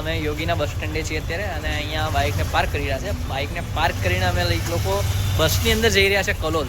અમે યોગીના બસ સ્ટેન્ડે છીએ અત્યારે અને અહીંયા બાઈકને પાર્ક કરી રહ્યા છે. બાઇકને પાર્ક કરીને અમે લોકો બસની અંદર જઈ રહ્યા છે કલોલ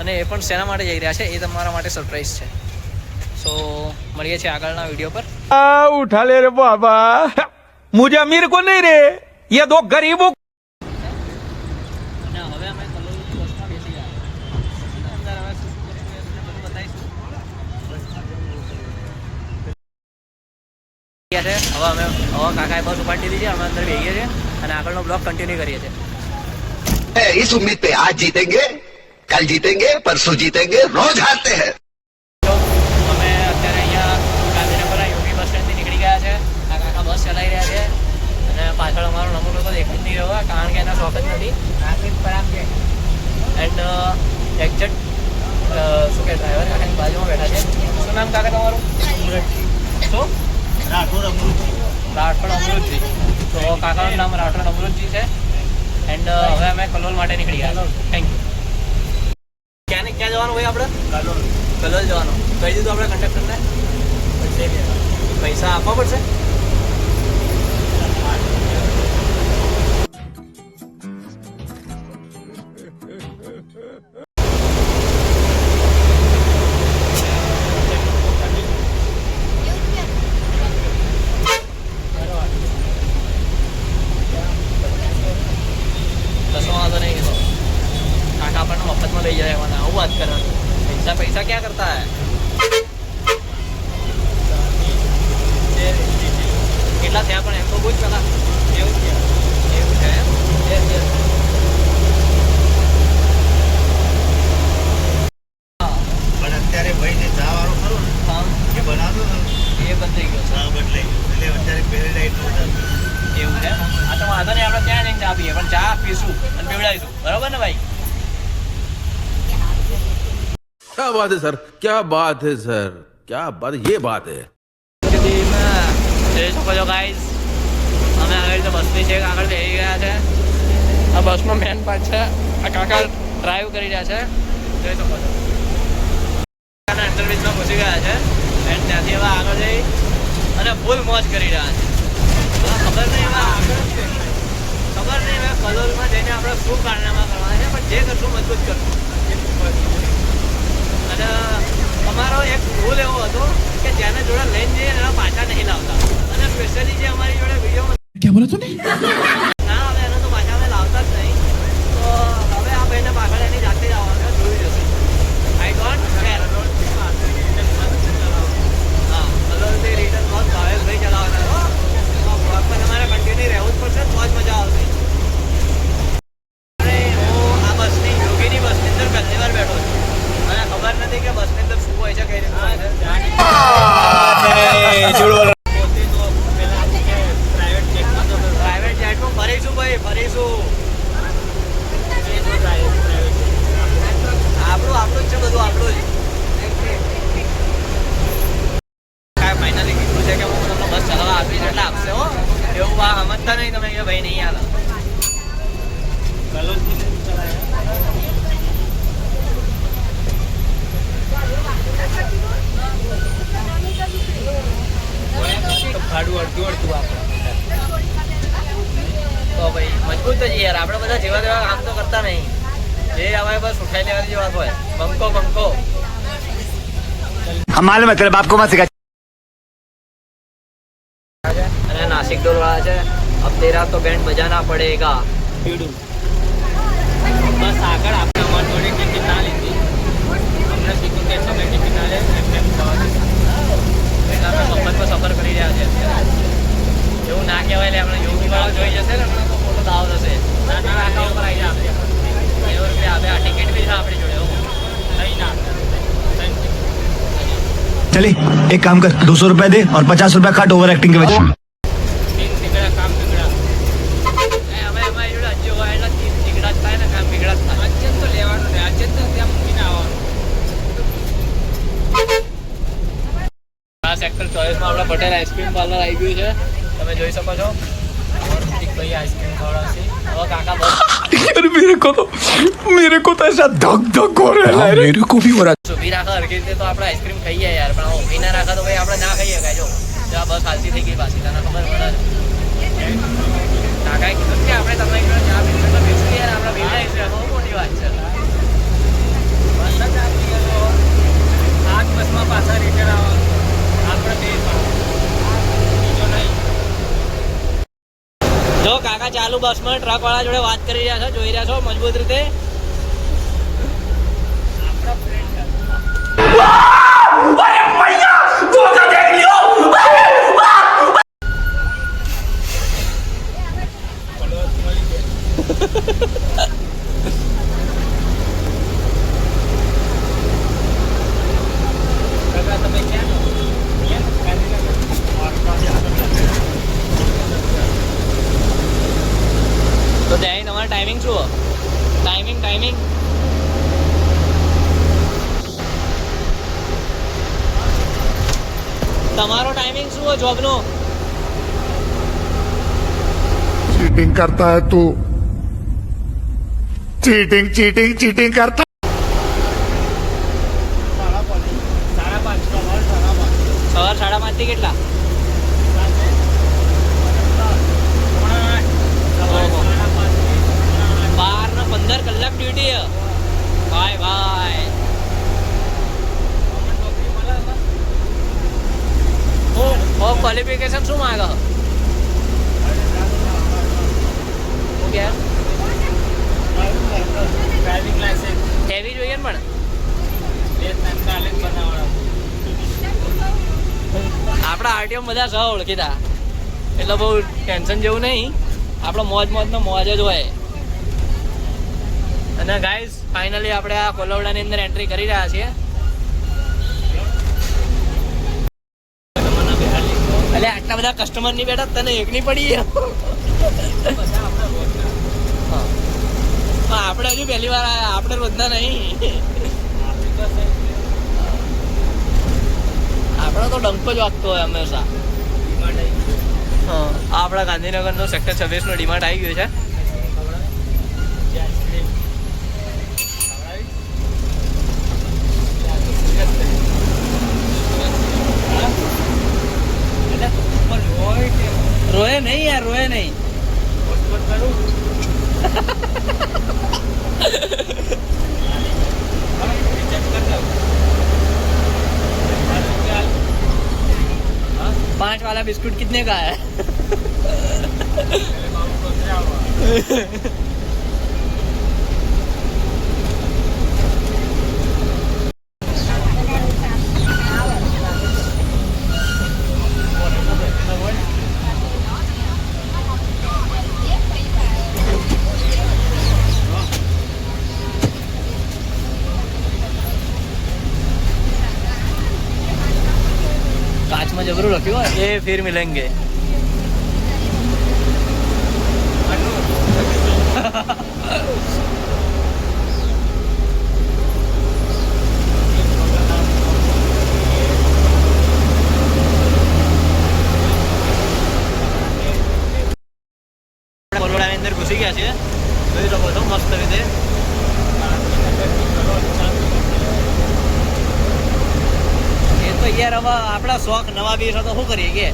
અને એ પણ શેના માટે જઈ રહ્યા છે એ તમારા માટે સરપ્રાઈઝ છે. સો મળીએ છીએ આગળના વીડિયો પર. ઉઠા લે રે બાબા. મુજે અમીર કો નહીં રે? યે દો ગરીબો અને હવે અમે હવે કાકાએ બસ ઉપાડી દીધી છે અમે અંદર બેસીએ છીએ અને આગળનો બ્લોગ કન્ટિન્યુ કરીએ છીએ है इस उम्मीद पे आज जीतेंगे कल जीतेंगे परसों जीतेंगे रोज हारते हैं તો અમે અત્યારે અહીંયા ગાંધીનગર યોગી બસ સ્ટેન્ડથી નીકળી ગયા છે આ કાકા બસ ચલાવી રહ્યા છે અને પાછળ અમારો નમૂનો તો દેખાઈ જ નહીં રહ્યો કારણ કે એના શોખ જ નથી એન્ડ એક્ઝેક્ટ શું કે ડ્રાઈવર કાકાની બાજુમાં બેઠા છે શું નામ કાકા તમારું શું રાઠોડ અમૃતજી. તો કાકાનું નામ રાઠોડ અમૃતજી છે. એન્ડ હવે અમે કલોલ માટે નીકળી ગયા. થેન્ક યુ ક્યાં ક્યાં જવાનું હોય આપણે? કલોલ. જવાનું. કહી દીધું આપણે કંડક્ટરને પૈસા આપવા પડશે? મને આવું વાત કરવાનું. પૈસા પૈસા ક્યાં કરતા હે? કેટલા થયા પણ એમ તો પૂછ પેલા એવું છે. એવું છે એમ? હા, પણ અત્યારે ભાઈને ચા વાળું ખરું ને એ બનાવતો એ બંધ ગયો ચા બદલાઈ ગયું એટલે અત્યારે પેરેડાઇટનું એવું છે આ તો વાંધો નહીં આપણે ત્યાં જઈને ચા પીએ. પણ ચા પીશું અને પીવડાવીશું. બરાબર ને ભાઈ? क्या बात है सर क्या बात है सर क्या बात ये बात है જોઈ શકો છો ગાઈઝ અમે આવી રીતે બસની છે આગળ બેસી ગયા છે આ બસનો મેન પાર્ટ છે આ કાકા ડ્રાઈવ કરી રહ્યા છે જોઈ શકો છો કાકાના અંડરબ્રિજમાં ઘૂસી ગયા છે એન્ડ ત્યાંથી હવે આગળ જઈ અને ફૂલ મોજ કરી રહ્યા છે હવે ખબર નહીં હવે આગળ ખબર નહીં હવે કલોલમાં જઈને આપણે શું કારનામા કરવાના છે પણ જે કરશું મજબૂત કરશું ભૂલ એવો હતો કે જેને જોડે લઈને જઈએ એના પાછા નહીં લાવતા. અને સ્પેશિયલી જે અમારી જોડે વીડિયો ક્યાં હવે એને તો પાછા અમે લાવતા જ નહીં. તો હવે આ ભાઈને પાછળ એની જાતે જ આવવાનું જોઈ જશે આઈ ડોન્ટ કેર ભાઈ ચલાવવાના. હો. બ્લોગમાં તમારે કન્ટિન્યુ રહેવું જ પડશે તો જ મજા આવશે. અંદર શું હોય છે કઈ રીતનું હોય છે પ્રાઇવેટ જેટમાં ફરીશું ભાઈ ફરીશું આપણું આપણું જ છે બધું આપણું જ કાંઈ ફાઇનલી કીધું છે કે હું તમને બસ ચલાવવા આપીશ એટલે આપશે હો એવું આ સમજતા નહીં તમે કે ભાઈ નહીં આલા ભાડું અડધું અડધું આપણે તો ભાઈ મજબૂત જ યાર આપણે બધા જેવા તેવા કામ તો કરતા નહીં તો સુખાઈ લેવાની વાત હોયમાં સિખા અને નાસિક ડોલ વાળા છે. અબ તેરા તો બેન્ડ બજાના પડેગા બસ આગળ આપણે મન જોડે ટિકિટ ના एक काम कर दो सौ रुपया दे और पचास रुपया काट ओवर एक्टिंग के वजह તીન ટીકડા કામ બીગડા એ અમે અમારી જોડે અજ્જો હોય એટલે તીન ટીકડા જ થાય ને કામ બીગડા જ થાય અજ્જન તો લેવાનું ને અજ્જન તો ત્યાં મૂકીને આવવાનું આ સેક્ટર ચોવીસમાં આપણા પટેલ આઈસ્ક્રીમ પાર્લર આવી ગયું છે તમે જોઈ શકો છો ઋતિક ભાઈ આઈસ્ક્રીમ ખવડાવશે હવે કાકા બસ यार मेरे को तो मेरे को तो ऐसा धक धक हो रहा है। मेरे को भी हो रहा है। સુભી રાખા હરકે તો આપણે આઈસ્ક્રીમ ખાઈએ યાર પણ ઊભી ના રાખા તો ભાઈ આપણે ના ખાઈએ કાંઈ જો આ બસ હાલતી થઈ ગઈ પાછી તને ખબર પડે કાકાએ કીધું કે આપણે તમે ચા પીશું તો પીશું યાર આપણે બેસાડીશું મોટી વાત છે ચાલુ બસમાં ટ્રક વાળા જોડે વાત કરી રહ્યા છો જોઈ રહ્યા છો મજબૂત રીતે. તો करता है तू चीटिंग चीटिंग चीटिंग करता સવાર સાડા પાંચ થી કેટલા ઓહો. બાર ને પંદર કલાક ડ્યુટી હે ભાઈ ભાઈ ઓ ક્વોલિફિકેશન શું માંગે ડ્રાઇવિંગ લાયસન્સ હેવી જોઈએ ને પણ? આપણા આરટીઓ બધા સહ ઓળખીતા. એટલે બહુ ટેન્શન જેવું નહીં. આપણો મોજ મોજનો મોજ જ હોય. અને ગાઈઝ ફાઇનલી આપણે આ કોલવડાની અંદર એન્ટ્રી કરી રહ્યા છીએ. એટલે આટલા બધા કસ્ટમરની બેઠા તને એક ની પડી આપણે હજુ પહેલી વાર આવ્યા આપણે રોજના નહીં. આપણો તો ડંકો જ વાગતો હોય હંમેશા. હા આપણા ગાંધીનગરનું સેક્ટર છવ્વીસનો ડિમાન્ડ આવી ગયો છે. રોય નહીં યાર રોય નહીં. पाँच वाला बिस्कुट कितने का है? क्यों ये फिर मिलेंगे। આપણા શોખ નવા બીસ તો શું કરીએ કે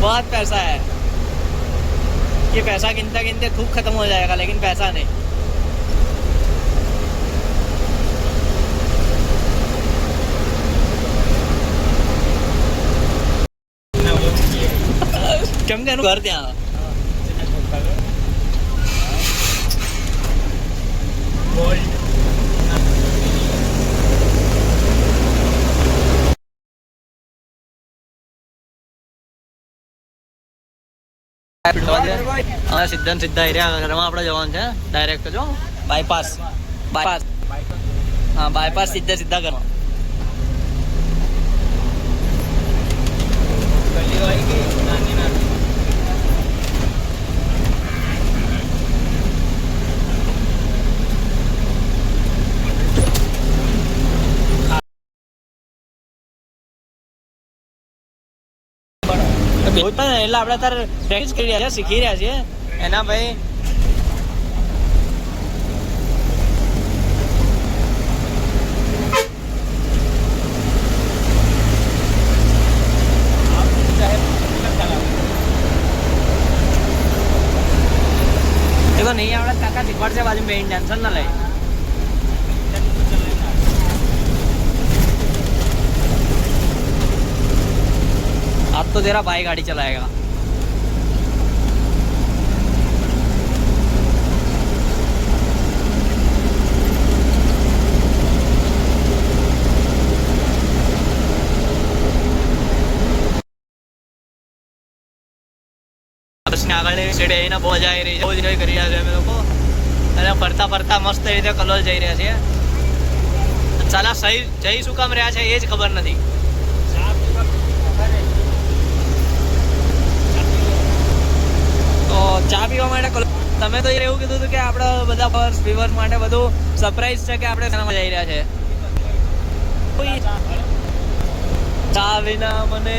बहुत पैसा है ये पैसा गिनते गिनते थूक खत्म हो जाएगा लेकिन पैसा नहीं કેમ કે એનું ઘર ત્યાં હા સીધા સીધા એરિયા ઘરમાં આપણે જવાનું છે. ડાયરેક્ટ જો બાયપાસ બાયપાસ હા બાયપાસ સીધા સીધા ઘરમાં. એટલે આપણે તાર પ્રેક્ટિસ કરી રહ્યા છે શીખી રહ્યા છીએ. એના ભાઈ. નહીં આવડે કાકા શીખવાડશે બાજુ મેઇન ટેન્શન ના લઈ तो तेरा भाई गाड़ी चलाएगा। આગળની સીડે એને બહુ જઈ રહી છે બહુ જ છે અમે લોકો અને ફરતા ફરતા મસ્ત રીતે કલોલ જઈ રહ્યા છે ચાલા સહી જઈ શું કામ રહ્યા છે એ જ ખબર નથી ચા પીવા માટે તમે તો એવું કીધું હતું કે આપણે બધા ફર્સ્ટ વ્યુઅર્સ માટે બધું સરપ્રાઈઝ છે કે આપણે શેનામાં જઈ રહ્યા છે. ચા વિના મને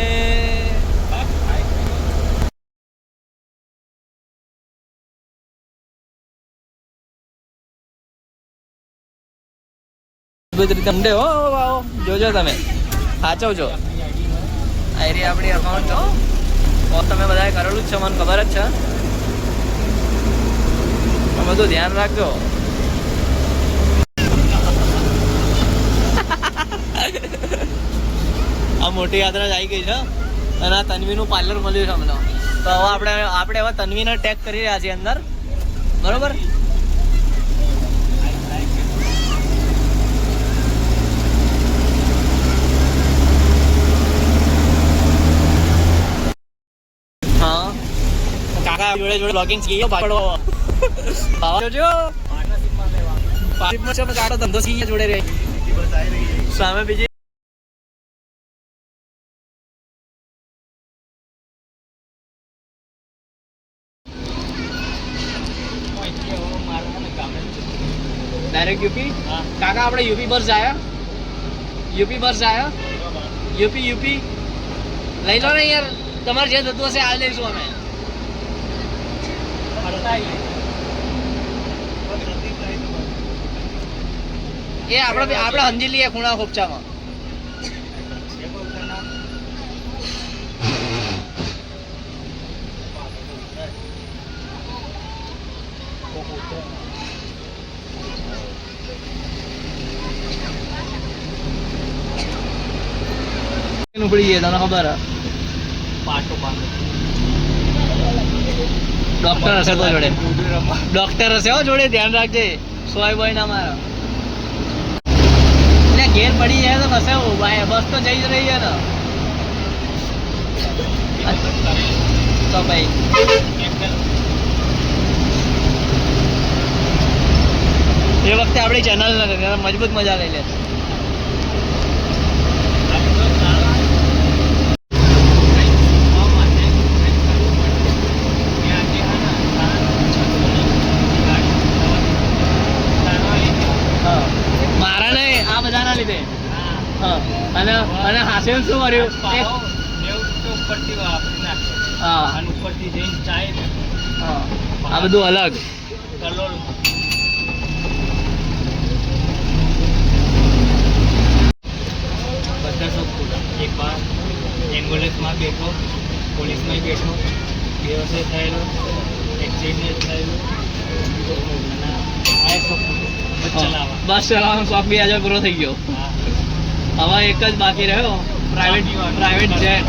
અદ્ભુત હો જોજો તમે. સાચવજો. આ એરિયા આપણી અકાઉન્ટ છો તમે બધાએ કરેલું જ છે, મને ખબર જ છે. બધું ધ્યાન રાખજો. આ મોટી યાત્રા જ આવી ગઈ છે અને આ તન્વીનું પાર્લર મળ્યું છે હમણાં. તો હવે આપણે આપણે હવે તન્વીને ટેગ કરી રહ્યા છીએ અંદર. બરોબર હા કાકા જોડે જોડે બ્લોગિંગ શીખ્યો પાડો આવા. જોજો. પાર્ટનરશિપમાં છે પણ ધંધો સી જોડે રે સામે બીજી ડાયરેક્ટ યુપી કાકા આપણે યુપી બસ આવ્યા યુપી બસ જાય. યુપી યુપી લઈ લો ને યાર. તમારે જે થતું હશે આ લઈશું અમે. એ આપણે આપણે સમજી લઈએ ખૂણા ખોપચામાં. ઉપડી ગઈ તને ખબર ડોક્ટર હશે તો જોડે. ડોક્ટર હશે હો જોડે ધ્યાન રાખજે. સોય બોય ના મારા. એટલે ઘેર પડી જાય તો બસ બસ તો જઈ જ રહી છે તો ભાઈ. એ વખતે આપણી ચેનલ મજબૂત મજા લઈ લે. બધાના લીધે અને અને હાસિલ શું કર્યું? એક- હા. હા. આ બધું અલગ. બધા શોખ પૂરા. એક વાર એમ્બ્યુલન્સમાં બેઠો પોલીસમાં બેઠો. વ્યવસાય થયેલો એક્સિડન્ટ થયેલો. આ બસ ચલાવવાનો શોખ બી આજે પૂરો થઈ ગયો. હવે એક જ બાકી રહ્યો. પ્રાઇવેટ પ્રાઇવેટ જેટ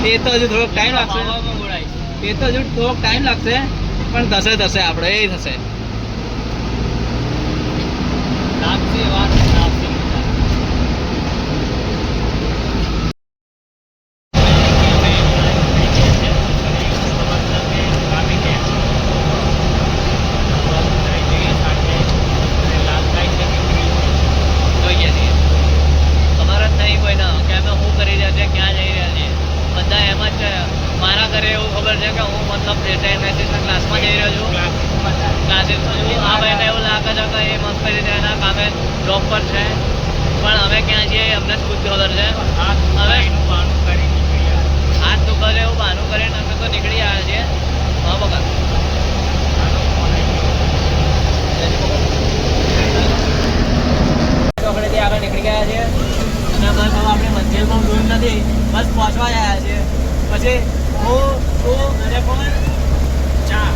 છે એ તો હજુ થોડોક ટાઈમ લાગશે. એ તો હજુ થોડોક ટાઈમ લાગશે પણ થશે થશે આપણે એ થશે લાગશે વાત લાગશે મજા. જોઈએ છીએ ખબર જ નહીં કોઈને કે અમે શું કરી રહ્યા છે ક્યાં જઈ રહ્યા છીએ બધા એમ જ છે મારા ઘરે એવું ખબર છે કે હું મતલબ ડેટા એનાલિસિસના ક્લાસમાં જઈ રહ્યો છું ક્લાસીસમાં છું આ ભાઈને એવું લાગે છે કે એ મસ્ત રીતે એના કામે જોબ પર છે. પણ અમે ક્યાં છીએ અમને જ ખુદ ખબર છે? હવે હાથ દુખે એવું બહાનું કરીને અમે તો નીકળી આવ્યા છીએ હા બગા ચોકડેથી આગળ નીકળી ગયા છીએ અને બસ હવે આપણે મંદિરમાં દૂર નથી. બસ પહોંચવા આવ્યા છીએ પછી હું તું અને કોણ ચા.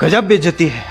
गजब बेइज्जती है